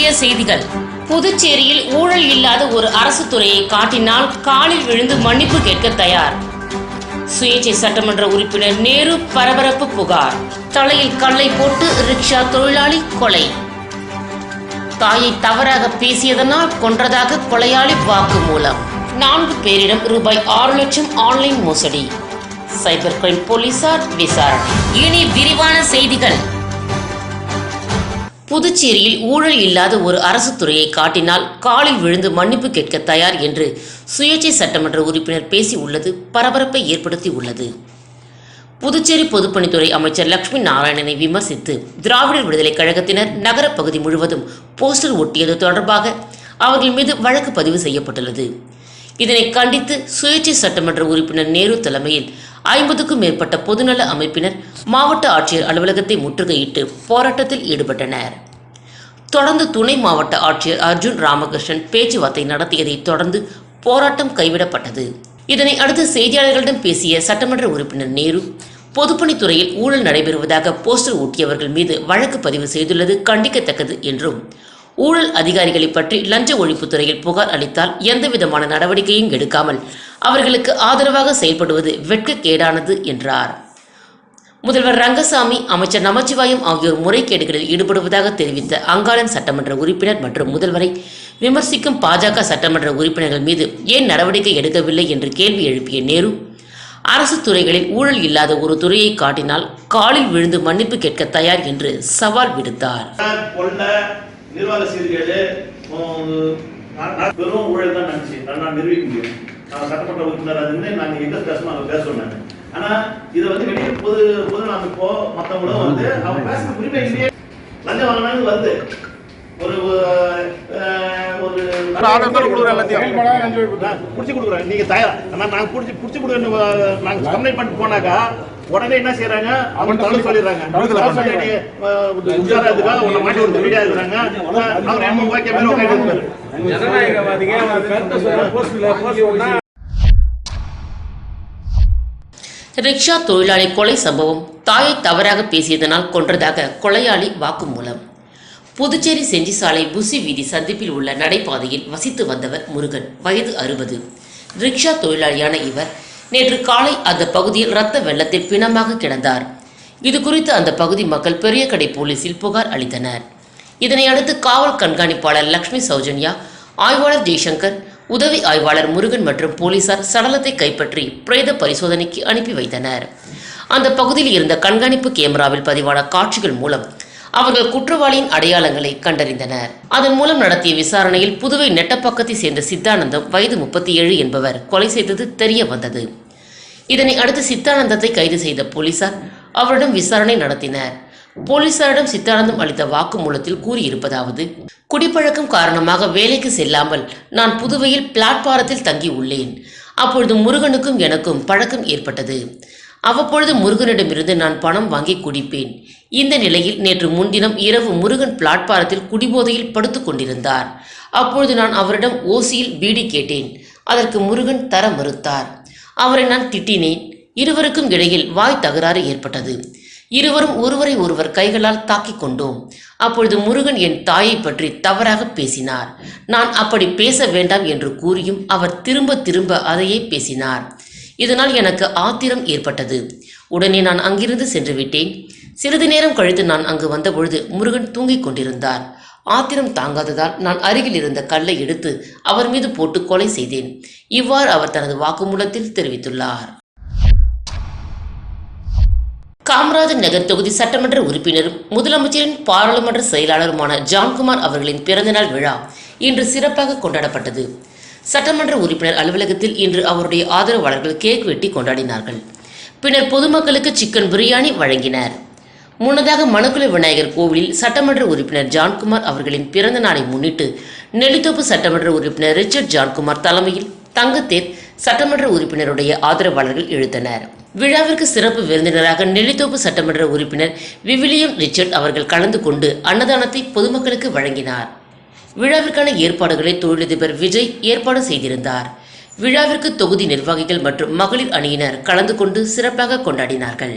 முக்கிய செய்திகள். புதுச்சேரியில் ஊழல் இல்லாத ஒரு அரசு துறையை காட்டினால் காலில் விழுந்து மன்னிப்பு கேட்க தயார். சுயேட்சை சட்டமன்ற உறுப்பினர் நேரு பரபரப்பு புகார். தலையில் கல்லை போட்டு ரிக்ஷா தொழிலாளி கொலை. தாயை தவறாக பேசியதனால் கொன்றதாக கொலையாளி வாக்கு மூலம் நான்கு பேரிடம் ரூபாய் ஆறு லட்சம் ஆன்லைன் மோசடி. சைபர் கிரைம் போலீசார் விசாரணை. இனி விரிவான செய்திகள். புதுச்சேரியில் ஊழல் இல்லாத ஒரு அரசு துறையை காட்டினால் காலில் விழுந்து மன்னிப்பு கேட்க தயார் என்று சுயேட்சை சட்டமன்ற உறுப்பினர் பேசி உள்ளது பரபரப்பை ஏற்படுத்தி உள்ளது. புதுச்சேரி பொதுப்பணித்துறை அமைச்சர் லட்சுமி நாராயணனை விமர்சித்து திராவிடர் விடுதலை கழகத்தினர் நகர பகுதி முழுவதும் போஸ்டர் ஒட்டியது தொடர்பாக அவர்கள் மீது வழக்கு பதிவு செய்யப்பட்டுள்ளது. இதனை கண்டித்து சுயேட்சை சட்டமன்ற உறுப்பினர் நேரு தலைமையில் ஐம்பதுக்கும் மேற்பட்ட பொதுநல அமைப்பினர் மாவட்ட ஆட்சியர் அலுவலகத்தை முற்றுகையிட்டு போராட்டத்தில் ஈடுபட்டனர். தொடர்ந்து துணை மாவட்ட ஆட்சியர் அர்ஜுன் ராமகிருஷ்ணன் பேச்சுவார்த்தை நடத்தியதை தொடர்ந்து போராட்டம் கைவிடப்பட்டது. இதனை அடுத்து செய்தியாளர்களிடம் பேசிய சட்டமன்ற உறுப்பினர் நேரு பொதுப்பணித்துறையில் ஊழல் நடைபெறுவதாக போஸ்டர் ஒட்டியவர்கள் மீது வழக்கு பதிவு செய்துள்ளது கண்டிக்கத்தக்கது என்றும் ஊழல் அதிகாரிகளை பற்றி லஞ்ச ஒழிப்புத்துறையில் புகார் அளித்தால் எந்தவிதமான நடவடிக்கையும் எடுக்காமல் அவர்களுக்கு ஆதரவாக செயல்படுவது வெட்கக்கேடானது என்றார். முதல்வர் ரங்கசாமி அமைச்சர் நமச்சிவாயம் ஆகியோர் முறைகேடுகளில் ஈடுபடுவதாக தெரிவித்த அங்காளன் சட்டமன்ற உறுப்பினர் மற்றும் முதல்வரை விமர்சிக்கும் பாஜக சட்டமன்ற உறுப்பினர்கள் மீது ஏன் நடவடிக்கை எடுக்கவில்லை என்று கேள்வி எழுப்பிய நேரு அரசு துறைகளில் ஊழல் இல்லாத ஒரு துறையை காட்டினால் காலில் விழுந்து மன்னிப்பு கேட்க தயார் என்று சவால் விடுத்தார். நிர்வாக சீர்கேடு வெறும் ஊழல் தான் நினைச்சு நான் நிரூபிக்க முடியும். நான் சட்டமன்ற உறுப்பினர் அதுன்னு நாங்க எங்க பேசணும் அங்க பேசுவோம் நான் ஆனா இதை வந்து வெளியே பொது பொது அமைப்போ மத்தவங்களும் வந்து அவங்க பேசுற உரிமை இல்லையே. லஞ்சம் வாங்கினாலும் வருது. ஒரு ஒரு புடிச்சு கொடுக்குறேன் நீங்க தயார்? நாங்க புடிச்சு புடிச்சு கொடுக்குறேன் நாங்க கம்ப்ளைண்ட் பண்ணிட்டு போனாக்கா உடனே என்ன செய்யறாங்க அவங்க தள்ளி சொல்லிடுறாங்க. உஷாராதுக்காக உன்னை மாட்டி ஒரு வீடியோ இருக்கிறாங்க. அவர் நம்ம ஓகே மேல உட்காந்து பண்ணா ரிக்ஷா தொழிலாளி கொலை சம்பவம். தாயை தவறாக பேசியதனால் கொன்றதாக கொலையாளி வாக்குமூலம். புதுச்சேரி செஞ்சி சாலை புசி வீதி சந்திப்பில் உள்ள நடைபாதையில் வசித்து வந்தவர் முருகன். வயது அறுபது. ரிக்ஷா தொழிலாளியான இவர் நேற்று காலை அந்த பகுதியில் ரத்த வெள்ளத்தில் பிணமாக கிடந்தார். இது குறித்து அந்த பகுதி மக்கள் பெரியகடை போலீசில் புகார் அளித்தனர். இதனை அடுத்து காவல் கண்காணிப்பாளர் லக்ஷ்மி சௌஜன்யா ஆய்வாளர் ஜெய்சங்கர் உதவி ஆய்வாளர் முருகன் மற்றும் போலீசார் சடலத்தை கைப்பற்றி பிரேத பரிசோதனைக்கு அனுப்பி வைத்தனர். அந்த பகுதியில் இருந்த கண்காணிப்பு கேமராவில் பதிவான காட்சிகள் மூலம் அவர்கள் குற்றவாளியின் அடையாளங்களை கண்டறிந்தனர். அதன் மூலம் நடத்திய விசாரணையில் புதுவை நெட்டப்பக்கத்தை சேர்ந்த சித்தானந்தம் வயது முப்பத்தி ஏழு என்பவர் கொலை செய்தது தெரிய வந்தது. இதனை அடுத்து சித்தானந்தத்தை கைது செய்த போலீசார் அவரிடம் விசாரணை நடத்தினர். போலீசாரிடம் சித்தானந்தம் அளித்த வாக்குமூலத்தில் கூறியிருப்பதாவது குடிப்பழக்கம் காரணமாக வேலைக்கு செல்லாமல் நான் புதுவையில் பிளாட்பாரத்தில் தங்கி உள்ளேன் அப்பொழுது முருகனுக்கும் எனக்கும் பழக்கம் ஏற்பட்டது. அவ்வப்பொழுது முருகனிடமிருந்து நான் பணம் வாங்கி குடிப்பேன். இந்த நிலையில் நேற்று முன்தினம் இரவு முருகன் பிளாட்பாரத்தில் குடிபோதையில் படுத்து கொண்டிருந்தார். அப்பொழுது நான் அவரிடம் ஓசியில் பீடி கேட்டேன். அதற்கு முருகன் தர மறுத்தார். அவரை நான் திட்டினேன். இருவருக்கும் இடையில் வாய் தகராறு ஏற்பட்டது. இருவரும் ஒருவரை ஒருவர் கைகளால் தாக்கிக் கொண்டோம். அப்பொழுது முருகன் என் தாயை பற்றி தவறாக பேசினார். நான் அப்படி பேச வேண்டாம் என்று கூறியும் அவர் திரும்ப திரும்ப அதையே பேசினார். இதனால் எனக்கு ஆத்திரம் ஏற்பட்டது. உடனே நான் அங்கிருந்து சென்று விட்டேன். சிறிது நேரம் கழித்து நான் அங்கு வந்தபொழுது முருகன் தூங்கிக் கொண்டிருந்தார். ஆத்திரம் தாங்காததால் நான் அருகில் இருந்த கல்லை எடுத்து அவர் மீது போட்டு கொலை செய்தேன். இவ்வாறு அவர் தனது வாக்குமூலத்தில் தெரிவித்துள்ளார். காமராஜர் நகர் தொகுதி சட்டமன்ற உறுப்பினரும் முதலமைச்சரின் பாராளுமன்ற செயலாளருமான ஜான்குமார் அவர்களின் பிறந்தநாள் விழா இன்று சிறப்பாக கொண்டாடப்பட்டது. சட்டமன்ற உறுப்பினர் அலுவலகத்தில் இன்று அவருடைய ஆதரவாளர்கள் கேக் வெட்டி கொண்டாடினார்கள். பின்னர் பொதுமக்களுக்கு சிக்கன் பிரியாணி வழங்கினர். முன்னதாக மணக்குள விநாயகர் கோவிலில் சட்டமன்ற உறுப்பினர் ஜான்குமார் அவர்களின் பிறந்த நாளை முன்னிட்டு நெல்லித்தோப்பு சட்டமன்ற உறுப்பினர் ரிச்சர்ட் ஜான்குமார் தலைமையில் தங்கத்தேர் சட்டமன்ற உறுப்பினருடைய ஆதரவாளர்கள் இழுத்தனர் விழாவிற்கு சிறப்பு விருந்தினராக நெல்லித்தோப்பு சட்டமன்ற உறுப்பினர் விவிலியம் ரிச்சர்ட் அவர்கள் கலந்து கொண்டு அன்னதானத்தை பொதுமக்களுக்கு வழங்கினார். விழாவிற்கான ஏற்பாடுகளை தொழிலதிபர் விஜய் ஏற்பாடு செய்திருந்தார். விழாவிற்கு தொகுதி நிர்வாகிகள் மற்றும் மகளிர் அணியினர் கலந்து கொண்டு சிறப்பாக கொண்டாடினார்கள்.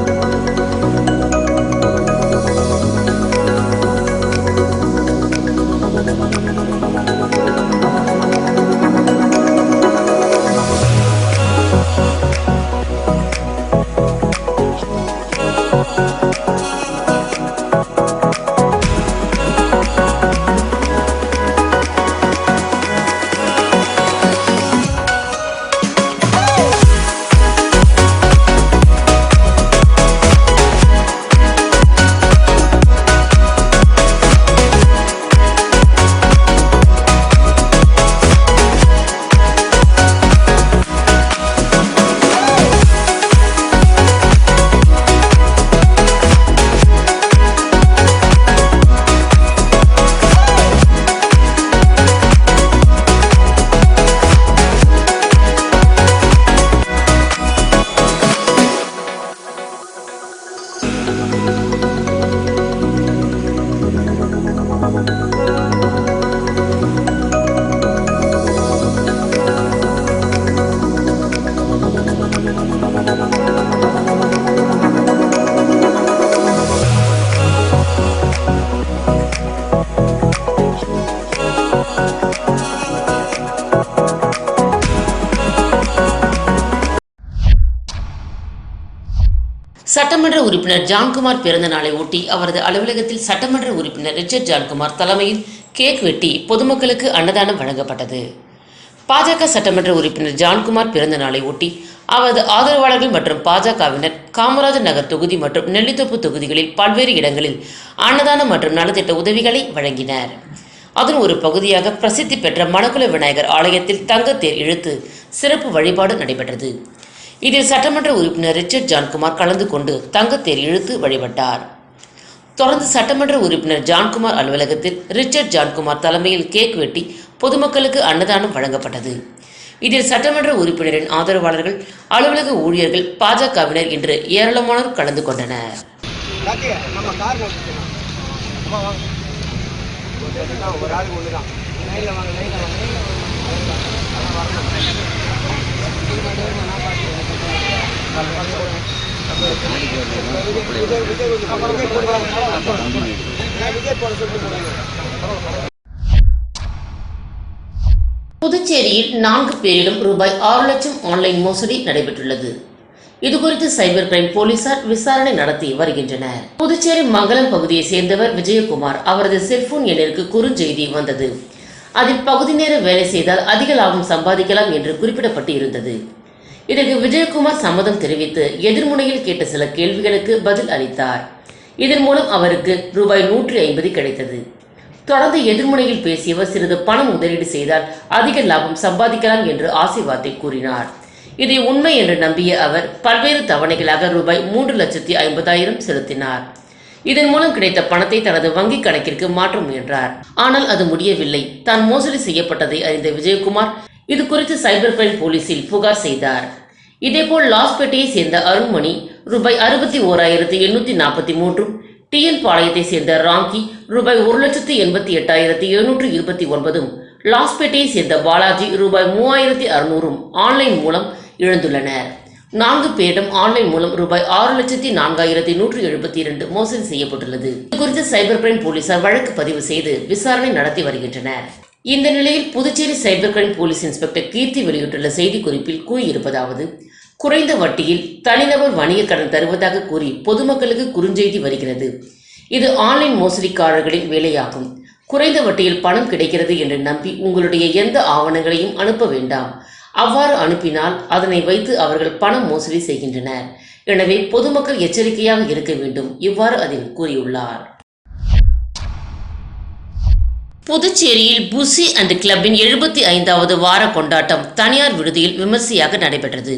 சட்டமன்ற உறுப்பினர் ஜான்குமார் பிறந்த நாளை ஒட்டி அவரது அலுவலகத்தில் சட்டமன்ற உறுப்பினர் ரிச்சர்ட் ஜான்குமார் தலைமையில் கேக் வெட்டி பொதுமக்களுக்கு அன்னதானம் வழங்கப்பட்டது. பாஜக சட்டமன்ற உறுப்பினர் ஜான்குமார் பிறந்த நாளை ஒட்டி அவரது ஆதரவாளர்கள் மற்றும் பாஜகவினர் காமராஜர் நகர் தொகுதி மற்றும் நெல்லித்தோப்பு தொகுதிகளில் பல்வேறு இடங்களில் அன்னதானம் மற்றும் நலத்திட்ட உதவிகளை வழங்கினர். அதன் ஒரு பகுதியாக பிரசித்தி பெற்ற மணக்குல விநாயகர் ஆலயத்தில் தங்கத்தேர் இழுத்து சிறப்பு வழிபாடு நடைபெற்றது. இதில் சட்டமன்ற உறுப்பினர் ரிச்சர்ட் ஜான்குமார் கலந்து கொண்டு தங்கத்தேர் இழுத்து வழிபட்டார். தொடர்ந்து சட்டமன்ற உறுப்பினர் ஜான்குமார் அலுவலகத்தில் ரிச்சர்ட் ஜான்குமார் தலைமையில் கேக் வெட்டி பொதுமக்களுக்கு அன்னதானம் வழங்கப்பட்டது. இதில் சட்டமன்ற உறுப்பினரின் ஆதரவாளர்கள் அலுவலக ஊழியர்கள் பாஜகவினர் இன்று ஏராளமானோர் கலந்து கொண்டனர். ஒரு ஆள் ஒன்று தான் புதுச்சேரியில் நான்கு பேரிடம் ரூபாய் ஆறு லட்சம் ஆன்லைன் மோசடி நடைபெற்றுள்ளது. இதுகுறித்து சைபர் கிரைம் போலீசார் விசாரணை நடத்தி வருகின்றனர். புதுச்சேரி மங்கலம் பகுதியை சேர்ந்தவர் விஜயகுமார் அவரது செல்போன் எண்ணிற்கு குறுஞ்செய்தி வந்தது. அதில் பகுதி நேர வேலை செய்தால் அதிக லாபம் சம்பாதிக்கலாம் என்று குறிப்பிடப்பட்டு இருந்தது இதற்கு விஜயகுமார் சம்மதம் தெரிவித்து எதிர்முனையில் கேட்ட சில கேள்விகளுக்கு பதில் அளித்தார். இதன் மூலம் அவருக்கு ரூபாய் நூற்றி ஐம்பது கிடைத்தது. தொடர்ந்து எதிர்முனையில் பேசியவர் சிறிது பணம் முதலீடு செய்தால் அதிக லாபம் சம்பாதிக்கலாம் என்று ஆசை கூறினார். இதை உண்மை என்று நம்பிய அவர் பல்வேறு தவணைகளாக ரூபாய் மூன்று லட்சத்தி ஐம்பதாயிரம் செலுத்தினார். இதன் மூலம் கிடைத்த பணத்தை தனது வங்கி கணக்கிற்கு மாற்ற முயன்றார். ஆனால் அது முடியவில்லை. தான் மோசடி செய்யப்பட்டதை அறிந்த விஜயகுமார் இது குறித்து சைபர் கிரைம் போலீசில் புகார் செய்தார். இதேபோல் லாஸ்பேட்டையை சேர்ந்த அருண்மணி ரூபாய் அறுபத்தி ஓராயிரத்தி எண்ணூத்தி நாற்பத்தி மூன்றும் டிஎன் பாளையத்தை சேர்ந்த ராங்கி ரூபாய் ஒரு லட்சத்தி எண்பத்தி எட்டாயிரத்தி எழுநூற்று இருபத்தி ஒன்பதும் லாஸ்பேட்டையை சேர்ந்த பாலாஜி ரூபாய் மூவாயிரத்தி அறுநூறும் ஆன்லைன் மூலம் இழந்துள்ளனர். நான்கு பேரிடம் ஆன்லைன் மூலம் ரூபாய் ஆறு லட்சத்தி நான்காயிரத்தி நூற்று எழுபத்தி இரண்டு மோசடி செய்யப்பட்டுள்ளது. இது குறித்து சைபர் கிரைம் போலீசார் வழக்கு பதிவு செய்து விசாரணை நடத்தி வருகின்றனர். இந்த நிலையில் Puducherry cyber crime police inspector Keerthi வெளியிட்டுள்ள செய்திக்குறிப்பில் கூறியிருப்பதாவது குறைந்த வட்டியில் தனிநபர் வணிக கடன் தருவதாக கூறி பொதுமக்களுக்கு குறுஞ்செய்தி வருகிறது. இது ஆன்லைன் மோசடிக்காரர்களின் வேலையாகும். குறைந்த வட்டியில் பணம் கிடைக்கிறது என்று நம்பி உங்களுடைய எந்த ஆவணங்களையும் அனுப்ப வேண்டாம். அவ்வாறு அனுப்பினால் அதனை வைத்து அவர்கள் பணம் மோசடி செய்கின்றனர். எனவே பொதுமக்கள் எச்சரிக்கையாக இருக்க வேண்டும் இவ்வாறு அதில் கூறியுள்ளார். புதுச்சேரியில் புசி அண்ட் கிளப்பின் எழுபத்தி ஐந்தாவது வார கொண்டாட்டம் தனியார் விடுதியில் விமர்சையாக நடைபெற்றது.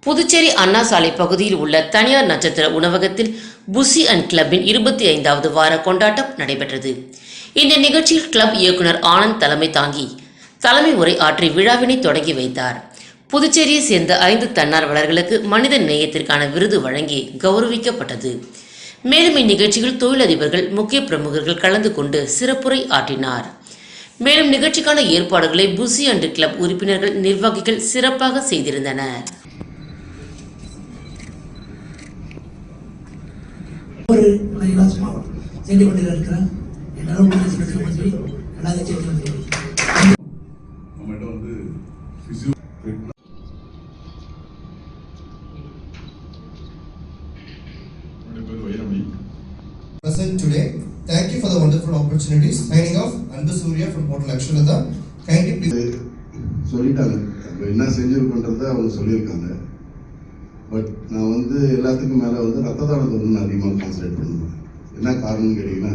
புதுச்சேரி அண்ணா சாலை பகுதியில் உள்ள தனியார் நட்சத்திர உணவகத்தில் புசி அண்ட் கிளப்பின் இருபத்தி ஐந்தாவது வார கொண்டாட்டம் நடைபெற்றது. இந்த நிகழ்ச்சியில் கிளப் இயக்குனர் ஆனந்த் தலைமை தாங்கி தலைமை உரை ஆற்றி விழாவினை தொடங்கி வைத்தார். புதுச்சேரியை சேர்ந்த ஐந்து தன்னார்வலர்களுக்கு மனித நேயத்திற்கான விருது வழங்கி கௌரவிக்கப்பட்டது. மேலும் இந்நிகழ்ச்சியில் தொழிலதிபர்கள் முக்கிய பிரமுகர்கள் கலந்து கொண்டு சிறப்புரை ஆற்றினார். மேலும் நிகழ்ச்சிக்கான ஏற்பாடுகளை புசி அண்டு கிளப் உறுப்பினர்கள் நிர்வாகிகள் சிறப்பாக செய்திருந்தனர். ஒரு பிசியோ என்னுடைய present today. Thank you for the wonderful opportunities. Signing off, Anbu Surya from Hotel Aksharatha. Kindly please. சொல்லிட்டாங்க நம்ம என்ன செஞ்சிருக்கோன்றத அவங்க சொல்லியிருக்காங்க பட் நான் வந்து எல்லாத்துக்கும் மேலே வந்து ரத்த தானத்தை வந்து நான் அதிகமாக கான்சன்ட்ரேட் பண்ணுவேன் என்ன காரணம்னு கேட்டிங்கன்னா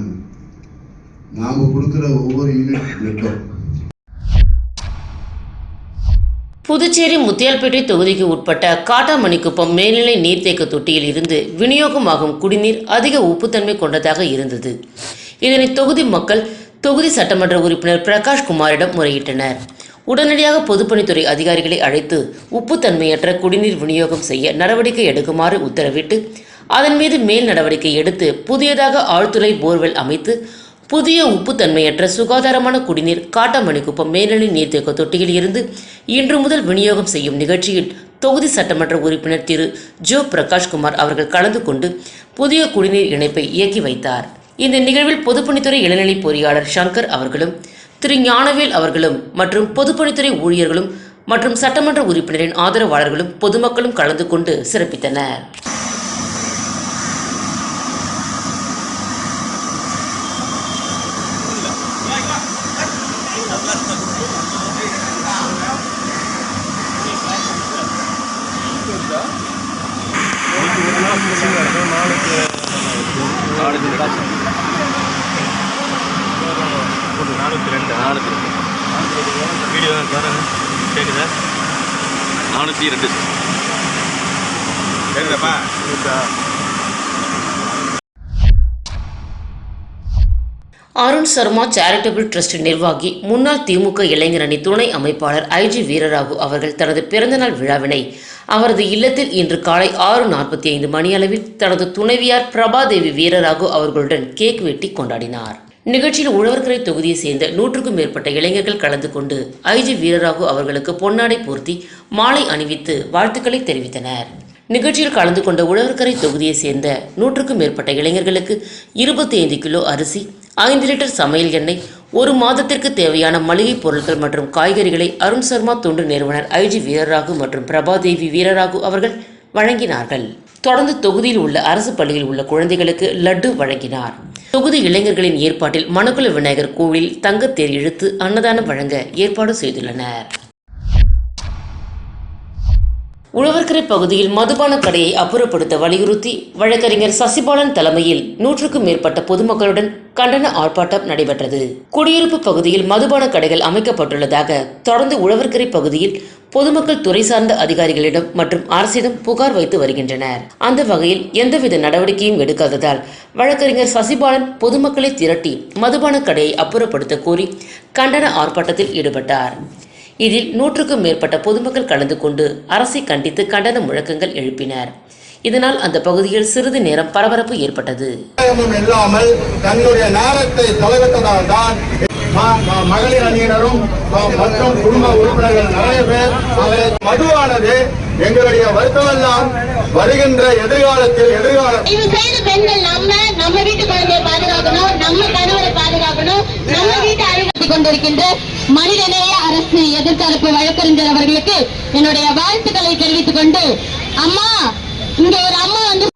நாம் கொடுக்குற ஒவ்வொரு யூனிட் பிளட்டும் புதுச்சேரி முத்தியால்பேட்டை தொகுதிக்கு உட்பட்ட காட்டாமணிக்குப்பம் மேல்நிலை நீர்த்தேக்க தொட்டியில் இருந்து விநியோகமாகும் குடிநீர் அதிக உப்புத்தன்மை கொண்டதாக இருந்தது. இதனை தொகுதி மக்கள் தொகுதி சட்டமன்ற உறுப்பினர் பிரகாஷ் குமாரிடம் முறையிட்டனர். உடனடியாக பொதுப்பணித்துறை அதிகாரிகளை அழைத்து உப்புத்தன்மையற்ற குடிநீர் விநியோகம் செய்ய நடவடிக்கை எடுக்குமாறு உத்தரவிட்டு அதன் மீது மேல் நடவடிக்கை எடுத்து புதியதாக ஆழ்துளை போர்வெல் அமைத்து புதிய உப்புத்தன்மையற்ற சுகாதாரமான குடிநீர் காட்டாமணிக்குப்பம் மேல்நிலை நீர்த்தேக்க தொட்டியில் இருந்து இன்று முதல் விநியோகம் செய்யும் நிகழ்ச்சியில் தொகுதி சட்டமன்ற உறுப்பினர் திரு. ஜோ. பிரகாஷ்குமார் அவர்கள் கலந்து கொண்டு புதிய குடிநீர் இணைப்பை இயக்கி வைத்தார். இந்த நிகழ்வில் பொதுப்பணித்துறை இளநிலை பொறியாளர் சங்கர் அவர்களும் திரு. ஞானவேல் அவர்களும் மற்றும் பொதுப்பணித்துறை ஊழியர்களும் மற்றும் சட்டமன்ற உறுப்பினரின் ஆதரவாளர்களும் பொதுமக்களும் கலந்து கொண்டு சிறப்பித்தனர் நானூற்றி ரெண்டு நானூற்றி ரெண்டு வீடியோ பாருங்க கேட்குதா நானூற்றி ரெண்டு அருண் சர்மா சேரிட்டபிள் ட்ரஸ்ட் நிர்வாகி முன்னாள் திமுக இளைஞரணி துணை அமைப்பாளர் ஐஜி வீரராகு அவர்கள் தனது பிறந்தநாள் விழாவினை அவரது இல்லத்தில் இன்று காலை ஆறு நாற்பத்தி ஐந்து மணியளவில் தனது துணைவியார் பிரபாதேவி வீரராகு அவர்களுடன் கேக் வெட்டி கொண்டாடினார். நிகழ்ச்சியில் உழவர்கரை தொகுதியை சேர்ந்த நூற்றுக்கும் மேற்பட்ட இளைஞர்கள் கலந்து கொண்டு ஐஜி வீரராகு அவர்களுக்கு பொன்னாடை போர்த்தி மாலை அணிவித்து வாழ்த்துக்களை தெரிவித்தனர். நிகழ்ச்சியில் கலந்து கொண்ட உழவர்கரை தொகுதியை சேர்ந்த நூற்றுக்கும் மேற்பட்ட இளைஞர்களுக்கு இருபத்தி ஐந்து கிலோ அரிசி ஐந்து லிட்டர் சமையல் எண்ணெய் ஒரு மாதத்திற்கு தேவையான மளிகைப் பொருட்கள் மற்றும் காய்கறிகளை அருண் சர்மா தொண்டு நிறுவனர் ஐஜி வீரராகு மற்றும் பிரபாதேவி வீரராகு அவர்கள் வழங்கினார்கள். தொடர்ந்து தொகுதியில் உள்ள அரசு பள்ளியில் உள்ள குழந்தைகளுக்கு லட்டு வழங்கினார். தொகுதி இளைஞர்களின் ஏற்பாட்டில் மணக்குள விநாயகர் கோவில் தங்கத்தேர் இழுத்து அன்னதானம் வழங்க ஏற்பாடு செய்துள்ளனர். உழவர்கரை பகுதியில் மதுபான கடையை அப்புறப்படுத்த வலியுறுத்தி வழக்கறிஞர் சசிபாலன் தலைமையில் நூற்றுக்கும் மேற்பட்ட பொதுமக்களுடன் கண்டன ஆர்ப்பாட்டம் நடைபெற்றது. குடியிருப்பு பகுதியில் மதுபான கடைகள் அமைக்கப்பட்டுள்ளதாக தொடர்ந்து உழவர்கரை பகுதியில் பொதுமக்கள் துறை சார்ந்த அதிகாரிகளிடம் மற்றும் அரசிடம் புகார் வைத்து வருகின்றனர். அந்த வகையில் எந்தவித நடவடிக்கையும் எடுக்காததால் வழக்கறிஞர் சசிபாலன் பொதுமக்களை திரட்டி மதுபான கடையை அப்புறப்படுத்த கோரி கண்டன ஆர்ப்பாட்டத்தில் ஈடுபட்டார். இதில் நூற்றுக்கும் மேற்பட்ட பொதுமக்கள் கலந்து கொண்டு அரசை கண்டித்து கண்டன முழக்கங்கள் எழுப்பினர். இதனால் அந்த பகுதியில் சிறிது நேரம் பரபரப்பு ஏற்பட்டது. மகளிர் அணியினரும் மற்றும் குடும்ப உறுப்பினர்கள் நிறைய பேர் அதை மதுவானது எங்களுடைய வருத்தமெல்லாம் வருகின்ற எதிர்காலத்தில் எதிர்கால இது செய்த பெண்கள் நம்ம நம்ம வீட்டு குழந்தையை பாதுகாக்கணும் நம்ம கணவரை பாதுகாக்கணும் நம்ம வீட்டை அழகாட்டி கொண்டிருக்கின்ற மனிதநேய அரசு எதிர்த்தரப்பு வழக்கறிஞர் அவர்களுக்கு என்னுடைய வாழ்த்துக்களை தெரிவித்துக் கொண்டு அம்மா இங்க ஒரு அம்மா வந்து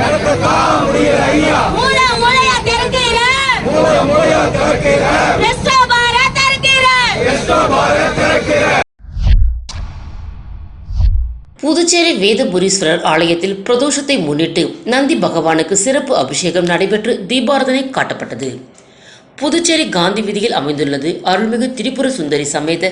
திறக்கத்தான் முடியல ஐயா. மூளை மூளையா திறக்கிறேன். எஸ்டோ பாரா திறக்கிறேன். புதுச்சேரி வேதபுரீஸ்வரர் ஆலயத்தில் பிரதோஷத்தை முன்னிட்டு நந்தி பகவானுக்கு சிறப்பு அபிஷேகம் நடைபெற்று தீபாரதனை காட்டப்பட்டது. புதுச்சேரி காந்தி வீதியில் அமைந்துள்ளது அருள்மிகு திரிபுர சுந்தரி சமேத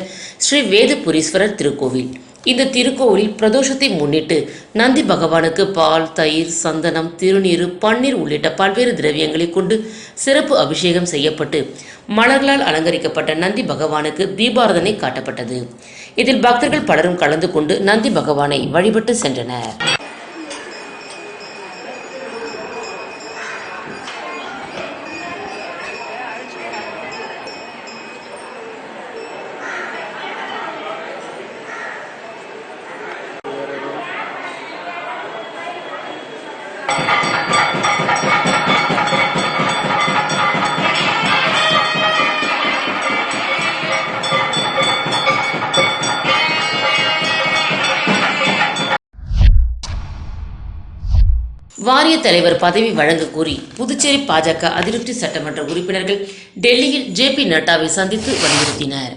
ஸ்ரீ வேதபுரீஸ்வரர் திருக்கோவில். இந்த திருக்கோவிலில் பிரதோஷத்தை முன்னிட்டு நந்தி பகவானுக்கு பால் தயிர் சந்தனம் திருநீறு பன்னீர் உள்ளிட்ட பல்வேறு திரவியங்களை கொண்டு சிறப்பு அபிஷேகம் செய்யப்பட்டு மலர்களால் அலங்கரிக்கப்பட்ட நந்தி பகவானுக்கு தீபாரதனை காட்டப்பட்டது. இதில் பக்தர்கள் பலரும் கலந்து கொண்டு நந்தி பகவானை வழிபட்டு சென்றனர். பதவி வழங்க கோரி புதுச்சேரி பாஜக அதிருப்தி சட்டமன்ற உறுப்பினர்கள் டெல்லியில் ஜே பி நட்டாவை சந்தித்து வலியுறுத்தினர்.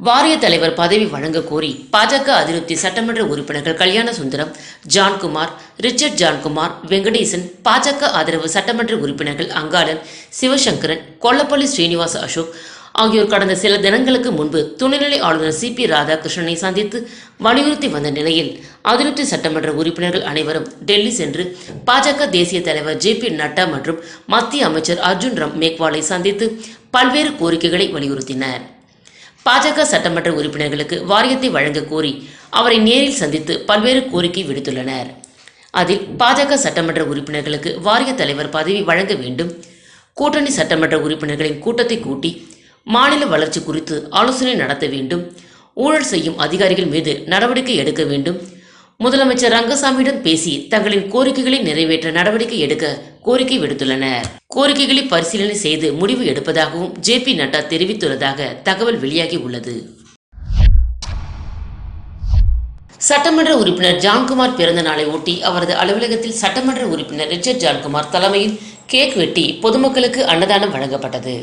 வாரிய தலைவர் பதவி வழங்க கோரி பாஜக அதிருப்தி சட்டமன்ற உறுப்பினர்கள் கல்யாண சுந்தரம் ஜான்குமார் ரிச்சர்ட் ஜான்குமார் வெங்கடேசன் பாஜக ஆதரவு சட்டமன்ற உறுப்பினர்கள் அங்காளன் சிவசங்கரன் கொல்லப்பள்ளி ஸ்ரீனிவாச அசோக் ஆகியோர் கடந்த சில தினங்களுக்கு முன்பு துணைநிலை ஆளுநர் சி பி ராதாகிருஷ்ணனை சந்தித்து வலியுறுத்தி வந்த நிலையில் அதிருப்தி சட்டமன்ற உறுப்பினர்கள் அனைவரும் டெல்லி சென்று பாஜக தேசிய தலைவர் ஜே பி நட்டா மற்றும் மத்திய அமைச்சர் அர்ஜுன் ராம் மேக்வாலை சந்தித்து பல்வேறு கோரிக்கைகளை வலியுறுத்தினர். பாஜக சட்டமன்ற உறுப்பினர்களுக்கு வாரியத்தை வழங்க கோரி அவரை நேரில் சந்தித்து பல்வேறு கோரிக்கை விடுத்துள்ளனர். அதில் பாஜக சட்டமன்ற உறுப்பினர்களுக்கு வாரிய தலைவர் பதவி வழங்க வேண்டும் கூட்டணி சட்டமன்ற உறுப்பினர்களின் கூட்டத்தை கூட்டி மாநில வளர்ச்சி குறித்து ஆலோசனை நடத்த வேண்டும். ஊழல் செய்யும் அதிகாரிகள் மீது நடவடிக்கை எடுக்க வேண்டும். முதலமைச்சர் ரங்கசாமியிடம் பேசி தங்களின் கோரிக்கைகளை நிறைவேற்ற நடவடிக்கை எடுக்க கோரிக்கை விடுத்துள்ளனர். கோரிக்கைகளை பரிசீலனை செய்து முடிவு எடுப்பதாகவும் ஜே பி நட்டா தெரிவித்துள்ளதாக தகவல் வெளியாகி உள்ளது. சட்டமன்ற உறுப்பினர் ஜான்குமார் பிறந்த நாளை ஒட்டி அவரது அலுவலகத்தில் சட்டமன்ற உறுப்பினர் ரிச்சர்ட் ஜான்குமார் தலைமையில் கேக் வெட்டி பொதுமக்களுக்கு அன்னதானம் வழங்கப்பட்டது.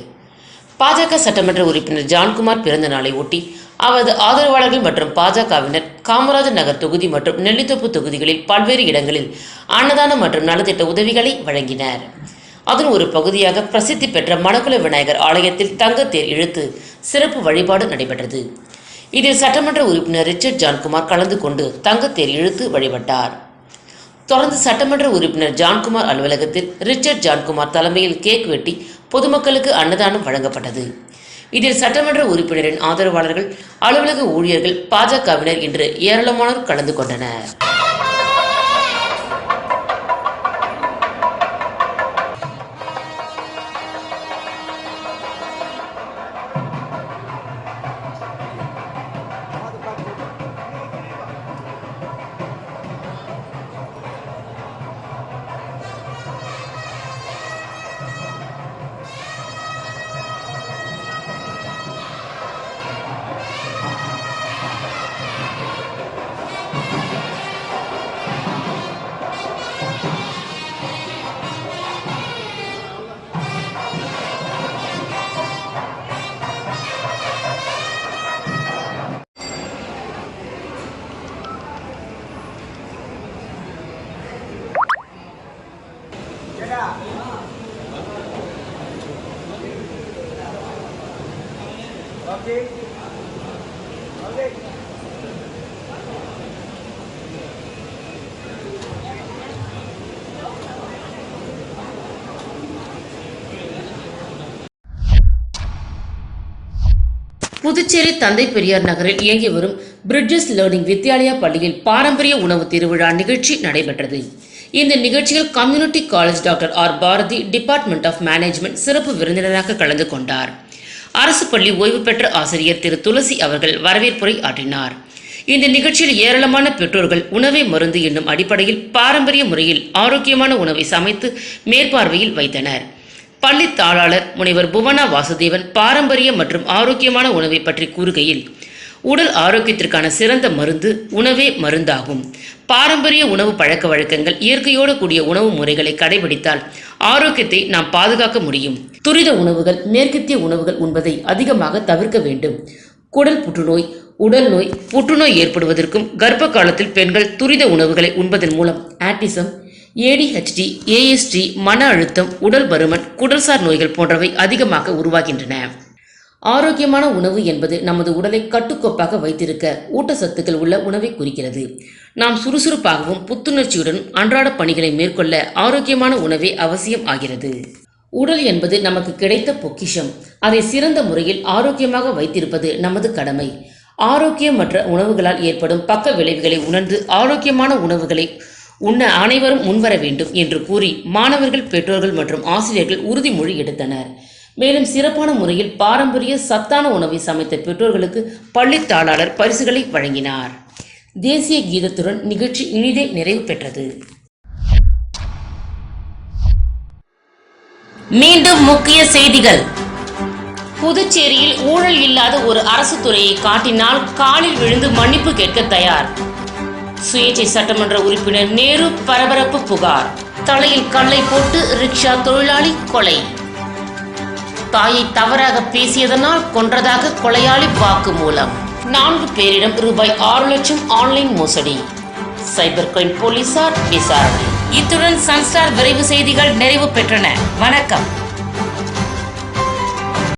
பாஜக சட்டமன்ற உறுப்பினர் ஜான்குமார் பிறந்த நாளை ஒட்டி அவரது ஆதரவாளர்கள் மற்றும் பாஜகவினர் காமராஜர் நகர் தொகுதி மற்றும் நெல்லித்தோப்பு தொகுதிகளில் பல்வேறு இடங்களில் அன்னதானம் மற்றும் நலத்திட்ட உதவிகளை வழங்கினர். அதன் ஒரு பகுதியாக பிரசித்தி பெற்ற மணக்குல விநாயகர் ஆலயத்தில் தங்கத்தேர் இழுத்து சிறப்பு வழிபாடு நடைபெற்றது. இதில் சட்டமன்ற உறுப்பினர் ரிச்சர்ட் ஜான்குமார் கலந்து கொண்டு தங்கத்தேர் இழுத்து வழிபட்டார். தொடர்ந்து சட்டமன்ற உறுப்பினர் ஜான்குமார் அலுவலகத்தில் ரிச்சர்ட் ஜான்குமார் தலைமையில் கேக் வெட்டி பொதுமக்களுக்கு அன்னதானம் வழங்கப்பட்டது. இதில் சட்டமன்ற உறுப்பினரின் ஆதரவாளர்கள் அலுவலக ஊழியர்கள் பாஜகவினர் என்று ஏராளமானோர் கலந்து கொண்டனர். புதுச்சேரி தந்தை பெரியார் நகரில் இயங்கி வரும் பிரிட்ஜஸ் லேர்னிங் வித்யாலயா பள்ளியில் பாரம்பரிய உணவு திருவிழா நிகழ்ச்சி நடைபெற்றது. இந்த நிகழ்ச்சியில் community college doctor R. Bharathi department of management சிறப்பு விருந்தினராக கலந்து கொண்டார். அரசு பள்ளி ஓய்வு பெற்ற ஆசிரியர் திரு. துளசி அவர்கள் வரவேற்புரை ஆற்றினார். இந்த நிகழ்ச்சியில் ஏராளமான பெற்றோர்கள் உணவே மருந்து என்னும் அடிப்படையில் பாரம்பரிய முறையில் ஆரோக்கியமான உணவை சமைத்து மேற்பார்வையில் வைத்தனர். பள்ளி தாளாளர் முனைவர் புவனா வாசுதேவன் பாரம்பரிய மற்றும் ஆரோக்கியமான உணவை பற்றி கூறுகையில் உடல் ஆரோக்கியத்திற்கான சிறந்த மருந்து உணவே மருந்தாகும். பாரம்பரிய உணவு பழக்க வழக்கங்கள் இயற்கையோடு கூடிய உணவு முறைகளை கடைபிடித்தால் ஆரோக்கியத்தை நாம் பாதுகாக்க முடியும். துரித உணவுகள் மேற்கத்திய உணவுகள் உண்பதை அதிகமாக தவிர்க்க வேண்டும். குடல் புற்றுநோய் உடல் நோய் புற்றுநோய் ஏற்படுவதற்கும் கர்ப்ப காலத்தில் பெண்கள் துரித உணவுகளை உண்பதன் மூலம் ஆட்டிசம் ஏடிஹெச்டி ஏஎஸ்டி மன அழுத்தம் உடல் பருமன் குடல்சார் நோய்கள் போன்றவை அதிகமாக உருவாகின்றன. ஆரோக்கியமான உணவு என்பது நமது உடலை கட்டுக்கோப்பாக வைத்திருக்க ஊட்டச்சத்துக்கள் உள்ள உணவை குறிக்கிறது. நாம் சுறுசுறுப்பாகவும் புத்துணர்ச்சியுடன் அன்றாட பணிகளை மேற்கொள்ள ஆரோக்கியமான உணவே அவசியம் ஆகிறது. உடல் என்பது நமக்கு கிடைத்த பொக்கிஷம். அதை சிறந்த முறையில் ஆரோக்கியமாக வைத்திருப்பது நமது கடமை. ஆரோக்கியமற்ற உணவுகளால் ஏற்படும் பக்க விளைவுகளை உணர்ந்து ஆரோக்கியமான உணவுகளை உண்ண அனைவரும் முன்வர வேண்டும் என்று கூறி மாணவர்கள் பெற்றோர்கள் மற்றும் ஆசிரியர்கள் உறுதிமொழி எடுத்தனர். மேலும் சிறப்பான முறையில் பாரம்பரிய சத்தான உணவை சமைத்த பெற்றோர்களுக்கு பள்ளி தாளாளர் பரிசுகளை வழங்கினார். தேசிய கீதத்துடன் நிகழ்ச்சி இனிதே நிறைவு பெற்றது. மீண்டும் முக்கிய செய்திகள். புதுச்சேரியில் ஊழல் இல்லாத ஒரு அரசு துறையை காட்டினால் காலில் விழுந்து மன்னிப்பு கேட்க தயார். சுயேட்சை சட்டமன்ற உறுப்பினர் நேரு பரபரப்பு புகார். தலையில் கல்லை போட்டு ரிக்ஷா தொழிலாளி கொலை. தாயை தவறாக பேசியதனால் கொன்றதாக கொலையாளி வாக்குமூலம். நான்கு பேரிடம் ரூபாய் ஆறு லட்சம் ஆன்லைன் மோசடி. சைபர் கிரைம் போலீசார் விசாரணை. இத்துடன் சன்ஸ்டார் விரைவு செய்திகள் நிறைவு பெற்றன. வணக்கம்.